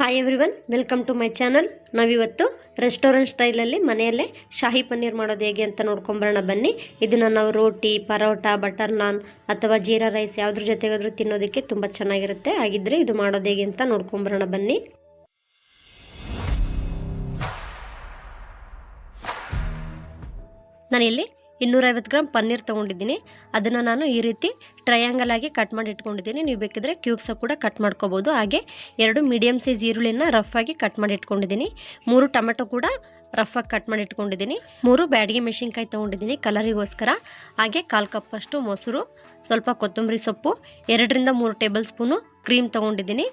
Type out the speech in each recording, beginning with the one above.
Hi everyone welcome to my channel ನಾವಿವತ್ತು restaurant ಸ್ಟೈಲಲ್ಲಿ ಮನೆಯಲ್ಲೇ ಶಾಹಿ ಪನ್ನೀರ್ ಮಾಡೋದು ಹೇಗೆ ಅಂತ ನೋಡ್ಕೊಂಬರೋಣ ಬನ್ನಿ. ಇದನ್ನು ನಾವು ರೋಟಿ, ಪರೋಟ ಬಟರ್ ನಾನ್ ಅಥವಾ ಜೀರಾ ರೈಸ್ ಯಾವುದ್ರ ಜೊತೆಗಾದರೂ ತಿನ್ನೋದಕ್ಕೆ ತುಂಬ ಚೆನ್ನಾಗಿರುತ್ತೆ. ಹಾಗಿದ್ರೆ ಇದು ಮಾಡೋದು ಹೇಗೆ ಅಂತ ನೋಡ್ಕೊಂಬರೋಣ ಬನ್ನಿ. ನಾನಿಲ್ಲಿ ಇನ್ನೂರೈವತ್ತು ಗ್ರಾಮ್ ಪನ್ನೀರ್ ತೊಗೊಂಡಿದ್ದೀನಿ. ಅದನ್ನು ನಾನು ಈ ರೀತಿ ಟ್ರಯಾಂಗಲ್ ಆಗಿ ಕಟ್ ಮಾಡಿ ಇಟ್ಕೊಂಡಿದ್ದೀನಿ. ನೀವು ಬೇಕಿದ್ರೆ ಕ್ಯೂಬ್ಸ ಕೂಡ ಕಟ್ ಮಾಡ್ಕೋಬೋದು. ಹಾಗೆ ಎರಡು ಮೀಡಿಯಮ್ ಸೈಜ್ ಈರುಳ್ಳಿನ ರಫ್ ಆಗಿ ಕಟ್ ಮಾಡಿ ಇಟ್ಕೊಂಡಿದ್ದೀನಿ. ಮೂರು ಟೊಮೆಟೊ ಕೂಡ ರಫ್ ಆಗಿ ಕಟ್ ಮಾಡಿ ಇಟ್ಕೊಂಡಿದ್ದೀನಿ. ಮೂರು ಬ್ಯಾಡಿಗೆ ಮೆಣಸಿನ್ಕಾಯಿ ತೊಗೊಂಡಿದ್ದೀನಿ ಕಲರಿಗೋಸ್ಕರ. ಹಾಗೆ ಕಾಲು ಕಪ್ಪಷ್ಟು ಮೊಸರು, ಸ್ವಲ್ಪ ಕೊತ್ತಂಬರಿ ಸೊಪ್ಪು, ಎರಡರಿಂದ ಮೂರು ಟೇಬಲ್ ಸ್ಪೂನು ಕ್ರೀಮ್ ತೊಗೊಂಡಿದ್ದೀನಿ,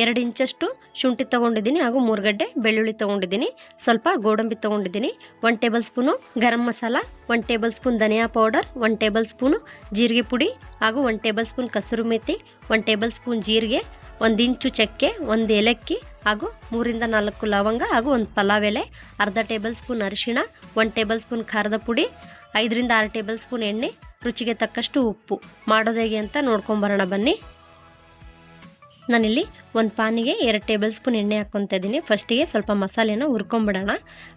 ಎರಡು ಇಂಚಷ್ಟು ಶುಂಠಿ ತೊಗೊಂಡಿದ್ದೀನಿ ಹಾಗೂ ಮೂರುಗಡ್ಡೆ ಬೆಳ್ಳುಳ್ಳಿ ತೊಗೊಂಡಿದ್ದೀನಿ, ಸ್ವಲ್ಪ ಗೋಡಂಬಿ ತೊಗೊಂಡಿದ್ದೀನಿ one tablespoon garam masala one tablespoon ಧನಿಯಾ ಪೌಡರ್ ಒನ್ ಟೇಬಲ್ ಸ್ಪೂನು ಜೀರಿಗೆ ಪುಡಿ ಹಾಗೂ ಒನ್ ಟೇಬಲ್ ಸ್ಪೂನ್ ಕಸರು ಮೆಥಿ ಒನ್ ಟೇಬಲ್ ಸ್ಪೂನ್ ಜೀರಿಗೆ, ಒಂದು ಇಂಚು ಚಕ್ಕೆ, ಒಂದು ಏಲಕ್ಕಿ ಹಾಗೂ ಮೂರಿಂದ ನಾಲ್ಕು ಲವಂಗ ಹಾಗೂ ಒಂದು ಪಲಾವ್ ಎಲೆ, ಅರ್ಧ ಟೇಬಲ್ ಸ್ಪೂನ್ ಅರಿಶಿಣ ಒನ್ ಟೇಬಲ್ ಸ್ಪೂನ್ ಖಾರದ ಪುಡಿ, ಐದರಿಂದ ಆರು ಟೇಬಲ್ ಸ್ಪೂನ್ ಎಣ್ಣೆ, ರುಚಿಗೆ ತಕ್ಕಷ್ಟು ಉಪ್ಪು. ಮಾಡೋದು ಹೇಗೆ ಅಂತ ನೋಡ್ಕೊಂಬರೋಣ ಬನ್ನಿ. ನಾನಿಲ್ಲಿ ಒಂದು ಪಾನಿಗೆ ಎರಡು ಟೇಬಲ್ ಸ್ಪೂನ್ ಎಣ್ಣೆ ಹಾಕ್ಕೊತಾ ಇದ್ದೀನಿ. ಫಸ್ಟಿಗೆ ಸ್ವಲ್ಪ ಮಸಾಲೆನ ಹುರ್ಕೊಂಬಿಡೋಣ.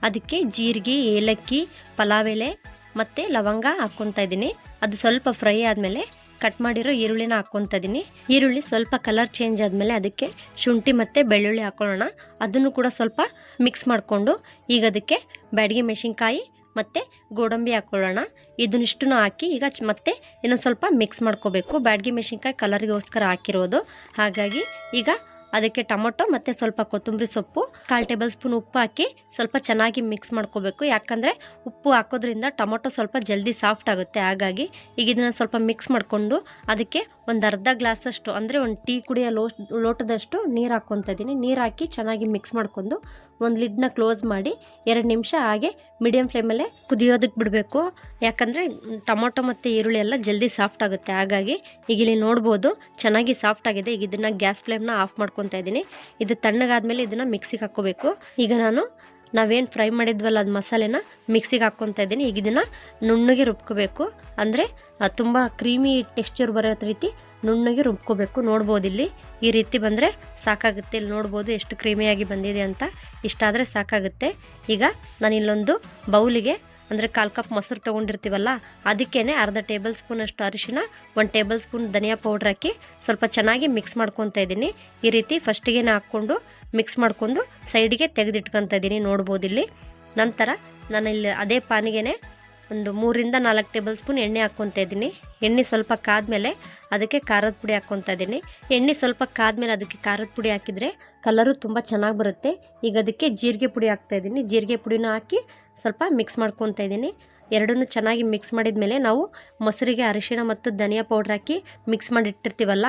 ಅದಕ್ಕೆ ಜೀರಿಗೆ, ಏಲಕ್ಕಿ, ಪಲಾವ್ ಎಲೆ ಮತ್ತು ಲವಂಗ ಹಾಕ್ಕೊತಾ ಇದ್ದೀನಿ. ಅದು ಸ್ವಲ್ಪ ಫ್ರೈ ಆದಮೇಲೆ ಕಟ್ ಮಾಡಿರೋ ಈರುಳ್ಳಿನ ಹಾಕ್ಕೊತಾ ಇದ್ದೀನಿ. ಈರುಳ್ಳಿ ಸ್ವಲ್ಪ ಕಲರ್ ಚೇಂಜ್ ಆದಮೇಲೆ ಅದಕ್ಕೆ ಶುಂಠಿ ಮತ್ತು ಬೆಳ್ಳುಳ್ಳಿ ಹಾಕ್ಕೊಳ್ಳೋಣ ಅದನ್ನು ಕೂಡ ಸ್ವಲ್ಪ ಮಿಕ್ಸ್ ಮಾಡಿಕೊಂಡು ಈಗ ಅದಕ್ಕೆ ಬ್ಯಾಡಗಿ ಮೆಣಸಿನ್ಕಾಯಿ ಮತ್ತು ಗೋಡಂಬಿ ಹಾಕ್ಕೊಳ್ಳೋಣ ಇದನ್ನಿಷ್ಟನ್ನು ಹಾಕಿ ಈಗ ಮತ್ತೆ ಇನ್ನೊಂದು ಸ್ವಲ್ಪ ಮಿಕ್ಸ್ ಮಾಡ್ಕೋಬೇಕು. ಬ್ಯಾಡ್ಗೆ ಮೆಣಸಿನ್ಕಾಯಿ ಕಲರ್ಗೋಸ್ಕರ ಹಾಕಿರೋದು. ಹಾಗಾಗಿ ಈಗ ಅದಕ್ಕೆ ಟೊಮೊಟೊ ಮತ್ತು ಸ್ವಲ್ಪ ಕೊತ್ತಂಬರಿ ಸೊಪ್ಪು, ಕಾಲು ಟೇಬಲ್ ಸ್ಪೂನ್ ಉಪ್ಪು ಹಾಕಿ ಸ್ವಲ್ಪ ಚೆನ್ನಾಗಿ ಮಿಕ್ಸ್ ಮಾಡ್ಕೋಬೇಕು. ಯಾಕಂದರೆ ಉಪ್ಪು ಹಾಕೋದ್ರಿಂದ ಟೊಮೊಟೊ ಸ್ವಲ್ಪ ಜಲ್ದಿ ಸಾಫ್ಟ್ ಆಗುತ್ತೆ. ಹಾಗಾಗಿ ಈಗ ಇದನ್ನು ಸ್ವಲ್ಪ ಮಿಕ್ಸ್ ಮಾಡಿಕೊಂಡು ಅದಕ್ಕೆ ಒಂದು ಅರ್ಧ ಗ್ಲಾಸಷ್ಟು ಅಂದರೆ ಒಂದು ಟೀ ಕುಡಿಯೋ ಲೋ, ಲೋಟದಷ್ಟು ನೀರು ಹಾಕ್ಕೊತಾ ಇದ್ದೀನಿ. ನೀರು ಹಾಕಿ ಚೆನ್ನಾಗಿ ಮಿಕ್ಸ್ ಮಾಡ್ಕೊಂಡು ಒಂದು ಲಿಡ್ನ ಕ್ಲೋಸ್ ಮಾಡಿ ಎರಡು ನಿಮಿಷ ಹಾಗೆ ಮೀಡಿಯಮ್ ಫ್ಲೇಮಲ್ಲೇ ಕುದಿಯೋದಕ್ಕೆ ಬಿಡಬೇಕು. ಯಾಕಂದರೆ ಟೊಮೊಟೊ ಮತ್ತು ಈರುಳ್ಳಿ ಎಲ್ಲ ಜಲ್ದಿ ಸಾಫ್ಟ್ ಆಗುತ್ತೆ. ಹಾಗಾಗಿ ಈಗ ಇಲ್ಲಿ ನೋಡ್ಬೋದು ಚೆನ್ನಾಗಿ ಸಾಫ್ಟ್ ಆಗಿದೆ. ಈಗ ಇದನ್ನು ಗ್ಯಾಸ್ ಫ್ಲೇಮ್ನ ಆಫ್ ಮಾಡ್ಕೊತಾ ಇದ್ದೀನಿ. ಇದು ತಣ್ಣಗಾದ್ಮೇಲೆ ಇದನ್ನು ಮಿಕ್ಸಿಗೆ ಹಾಕ್ಕೋಬೇಕು. ಈಗ ನಾನು ನಾವೇನು ಫ್ರೈ ಮಾಡಿದ್ವಲ್ಲ ಅದು ಮಸಾಲೆನ ಮಿಕ್ಸಿಗೆ ಹಾಕ್ಕೊತಾ ಇದ್ದೀನಿ. ಈಗ ಇದನ್ನು ನುಣ್ಣಗೆ ರುಬ್ಕೋಬೇಕು. ಅಂದರೆ ತುಂಬ ಕ್ರೀಮಿ ಟೆಕ್ಸ್ಚರ್ ಬರೋ ರೀತಿ ನುಣ್ಣಗೆ ರುಬ್ಕೋಬೇಕು. ನೋಡ್ಬೋದು ಇಲ್ಲಿ. ಈ ರೀತಿ ಬಂದರೆ ಸಾಕಾಗುತ್ತೆ. ಇಲ್ಲಿ ನೋಡ್ಬೋದು ಎಷ್ಟು ಕ್ರೀಮಿಯಾಗಿ ಬಂದಿದೆ ಅಂತ. ಇಷ್ಟಾದರೆ ಸಾಕಾಗುತ್ತೆ. ಈಗ ನಾನು ಇಲ್ಲೊಂದು ಬೌಲಿಗೆ ಅಂದರೆ ಕಾಲು ಕಪ್ ಮೊಸರು ತೊಗೊಂಡಿರ್ತೀವಲ್ಲ ಅದಕ್ಕೇ ಅರ್ಧ ಟೇಬಲ್ ಸ್ಪೂನ್ ಅಷ್ಟು ಅರಿಶಿನ ಒಂದು ಟೇಬಲ್ ಸ್ಪೂನ್ ಧನಿಯಾ ಪೌಡ್ರ್ ಹಾಕಿ ಸ್ವಲ್ಪ ಚೆನ್ನಾಗಿ ಮಿಕ್ಸ್ ಮಾಡ್ಕೊತಾ ಇದ್ದೀನಿ. ಈ ರೀತಿ ಫಸ್ಟಿಗೆ ಹಾಕ್ಕೊಂಡು ಮಿಕ್ಸ್ ಮಾಡಿಕೊಂಡು ಸೈಡಿಗೆ ತೆಗೆದಿಟ್ಕೊತಾ ಇದ್ದೀನಿ ನೋಡ್ಬೋದು ಇಲ್ಲಿ. ನಂತರ ನಾನು ಇಲ್ಲಿ ಅದೇ ಪಾನಿಗೆ ಒಂದು ಮೂರಿಂದ ನಾಲ್ಕು ಟೇಬಲ್ ಸ್ಪೂನ್ ಎಣ್ಣೆ ಹಾಕ್ಕೊತಾ ಇದ್ದೀನಿ. ಎಣ್ಣೆ ಸ್ವಲ್ಪ ಕಾದ್ಮೇಲೆ ಅದಕ್ಕೆ ಖಾರದ ಪುಡಿ ಹಾಕ್ಕೊತಾ ಇದ್ದೀನಿ. ಎಣ್ಣೆ ಸ್ವಲ್ಪ ಕಾದ್ಮೇಲೆ ಅದಕ್ಕೆ ಖಾರದ ಪುಡಿ ಹಾಕಿದರೆ ಕಲರು ತುಂಬ ಚೆನ್ನಾಗಿ ಬರುತ್ತೆ. ಈಗ ಅದಕ್ಕೆ ಜೀರಿಗೆ ಪುಡಿ ಹಾಕ್ತಾ ಇದ್ದೀನಿ. ಜೀರಿಗೆ ಪುಡಿನೂ ಹಾಕಿ ಸ್ವಲ್ಪ ಮಿಕ್ಸ್ ಮಾಡ್ಕೊತಾ ಇದ್ದೀನಿ. ಎರಡನ್ನೂ ಚೆನ್ನಾಗಿ ಮಿಕ್ಸ್ ಮಾಡಿದ ಮೇಲೆ ನಾವು ಮೊಸರಿಗೆ ಅರಿಶಿಣ ಮತ್ತು ಧನಿಯಾ ಪೌಡ್ರ್ ಹಾಕಿ ಮಿಕ್ಸ್ ಮಾಡಿಟ್ಟಿರ್ತೀವಲ್ಲ,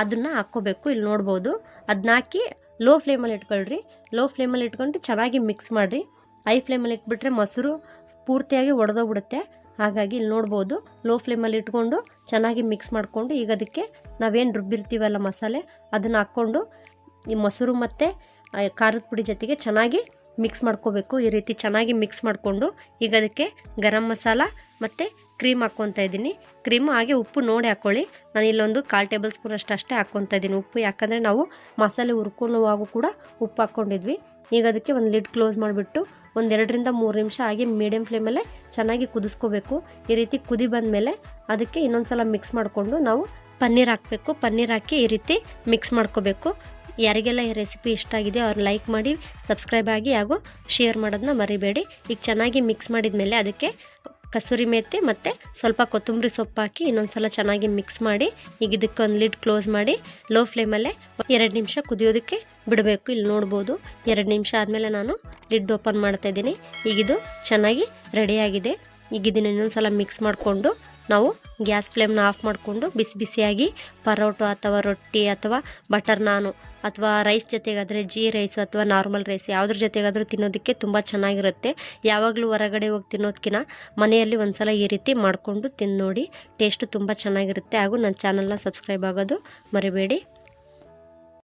ಅದನ್ನು ಹಾಕ್ಕೋಬೇಕು. ಇಲ್ಲಿ ನೋಡ್ಬೋದು ಅದನ್ನ ಹಾಕಿ ಲೋ ಫ್ಲೇಮಲ್ಲಿ ಇಟ್ಕೊಳ್ರಿ. ಲೋ ಫ್ಲೇಮಲ್ಲಿ ಇಟ್ಕೊಂಡು ಚೆನ್ನಾಗಿ ಮಿಕ್ಸ್ ಮಾಡಿರಿ. ಹೈ ಫ್ಲೇಮಲ್ಲಿ ಇಟ್ಬಿಟ್ರೆ ಮೊಸರು ಪೂರ್ತಿಯಾಗಿ ಒಡೆದೋಗ್ಬಿಡುತ್ತೆ. ಹಾಗಾಗಿ ಇಲ್ಲಿ ನೋಡ್ಬೋದು ಲೋ ಫ್ಲೇಮಲ್ಲಿ ಇಟ್ಕೊಂಡು ಚೆನ್ನಾಗಿ ಮಿಕ್ಸ್ ಮಾಡಿಕೊಂಡು ಈಗ ಅದಕ್ಕೆ ನಾವೇನು ರುಬ್ಬಿರ್ತೀವಲ್ಲ ಮಸಾಲೆ, ಅದನ್ನು ಹಾಕ್ಕೊಂಡು ಈ ಮೊಸರು ಮತ್ತು ಖಾರದ ಪುಡಿ ಜೊತೆಗೆ ಚೆನ್ನಾಗಿ ಮಿಕ್ಸ್ ಮಾಡ್ಕೋಬೇಕು. ಈ ರೀತಿ ಚೆನ್ನಾಗಿ ಮಿಕ್ಸ್ ಮಾಡಿಕೊಂಡು ಈಗ ಅದಕ್ಕೆ ಗರಂ ಮಸಾಲ ಮತ್ತು ಕ್ರೀಮ್ ಹಾಕ್ಕೊತಾ ಇದ್ದೀನಿ. ಕ್ರೀಮ್ ಹಾಗೆ ಉಪ್ಪು ನೋಡಿ ಹಾಕ್ಕೊಳ್ಳಿ ನಾನು ಇಲ್ಲೊಂದು ಕಾಲು ಟೇಬಲ್ ಸ್ಪೂನ್ ಅಷ್ಟು ಅಷ್ಟೇ ಹಾಕ್ಕೊತಾ ಇದ್ದೀನಿ ಉಪ್ಪು. ಯಾಕಂದರೆ ನಾವು ಮಸಾಲೆ ಹುರ್ಕೊಳ್ಳುವಾಗೂ ಕೂಡ ಉಪ್ಪು ಹಾಕ್ಕೊಂಡಿದ್ವಿ. ಈಗ ಅದಕ್ಕೆ ಒಂದು ಲಿಡ್ ಕ್ಲೋಸ್ ಮಾಡಿಬಿಟ್ಟು ಒಂದೆರಡರಿಂದ ಮೂರು ನಿಮಿಷ ಹಾಗೆ ಮೀಡಿಯಮ್ ಫ್ಲೇಮಲ್ಲೇ ಚೆನ್ನಾಗಿ ಕುದಿಸ್ಕೋಬೇಕು. ಈ ರೀತಿ ಕುದಿ ಬಂದಮೇಲೆ ಅದಕ್ಕೆ ಇನ್ನೊಂದು ಸಲ ಮಿಕ್ಸ್ ಮಾಡಿಕೊಂಡು ನಾವು ಪನ್ನೀರ್ ಹಾಕಬೇಕು. ಪನ್ನೀರ್ ಹಾಕಿ ಈ ರೀತಿ ಮಿಕ್ಸ್ ಮಾಡ್ಕೋಬೇಕು. ಯಾರಿಗೆಲ್ಲ ಈ ರೆಸಿಪಿ ಇಷ್ಟ ಆಗಿದೆ ಅವ್ರು ಲೈಕ್ ಮಾಡಿ ಸಬ್ಸ್ಕ್ರೈಬ್ ಆಗಿ ಹಾಗೂ ಶೇರ್ ಮಾಡೋದನ್ನ ಮರಿಬೇಡಿ. ಈಗ ಚೆನ್ನಾಗಿ ಮಿಕ್ಸ್ ಮಾಡಿದ ಮೇಲೆ ಅದಕ್ಕೆ ಕಸೂರಿ ಮೇಥಿ ಮತ್ತು ಸ್ವಲ್ಪ ಕೊತ್ತಂಬರಿ ಸೊಪ್ಪು ಹಾಕಿ ಇನ್ನೊಂದು ಸಲ ಚೆನ್ನಾಗಿ ಮಿಕ್ಸ್ ಮಾಡಿ, ಈಗ ಇದಕ್ಕೆ ಒಂದು ಲಿಡ್ ಕ್ಲೋಸ್ ಮಾಡಿ ಲೋ ಫ್ಲೇಮಲ್ಲೇ ಎರಡು ನಿಮಿಷ ಕುದಿಯೋದಕ್ಕೆ ಬಿಡಬೇಕು. ಇಲ್ಲಿ ನೋಡ್ಬೋದು, ಎರಡು ನಿಮಿಷ ಆದಮೇಲೆ ನಾನು ಲಿಡ್ ಓಪನ್ ಮಾಡ್ತಾ ಇದ್ದೀನಿ. ಈಗಿದು ಚೆನ್ನಾಗಿ ರೆಡಿಯಾಗಿದೆ ಈಗ ಇದನ್ನ ಇನ್ನೊಂದು ಸಲ ಮಿಕ್ಸ್ ಮಾಡಿಕೊಂಡು ನಾವು ಗ್ಯಾಸ್ ಫ್ಲೇಮ್ನ ಆಫ್ ಮಾಡಿಕೊಂಡು ಬಿಸಿ ಬಿಸಿಯಾಗಿ ಪರೋಟೊ ಅಥವಾ ರೊಟ್ಟಿ ಅಥವಾ ಬಟರ್ ನಾನು ಅಥವಾ ರೈಸ್ ಜೊತೆಗಾದರೆ ಜೀ ರೈಸ್ ಅಥವಾ ನಾರ್ಮಲ್ ರೈಸ್ ಯಾವುದ್ರ ಜೊತೆಗಾದರೂ ತಿನ್ನೋದಕ್ಕೆ ತುಂಬ ಚೆನ್ನಾಗಿರುತ್ತೆ. ಯಾವಾಗಲೂ ಹೊರಗಡೆ ಹೋಗಿ ತಿನ್ನೋದಕ್ಕಿಂತ ಮನೆಯಲ್ಲಿ ಒಂದ್ಸಲ ಈ ರೀತಿ ಮಾಡಿಕೊಂಡು ತಿಂದು ನೋಡಿ ಟೇಸ್ಟು ತುಂಬ ಚೆನ್ನಾಗಿರುತ್ತೆ ಹಾಗೂ ನನ್ನ ಚಾನಲ್ನ ಸಬ್ಸ್ಕ್ರೈಬ್ ಆಗೋದು ಮರಿಬೇಡಿ.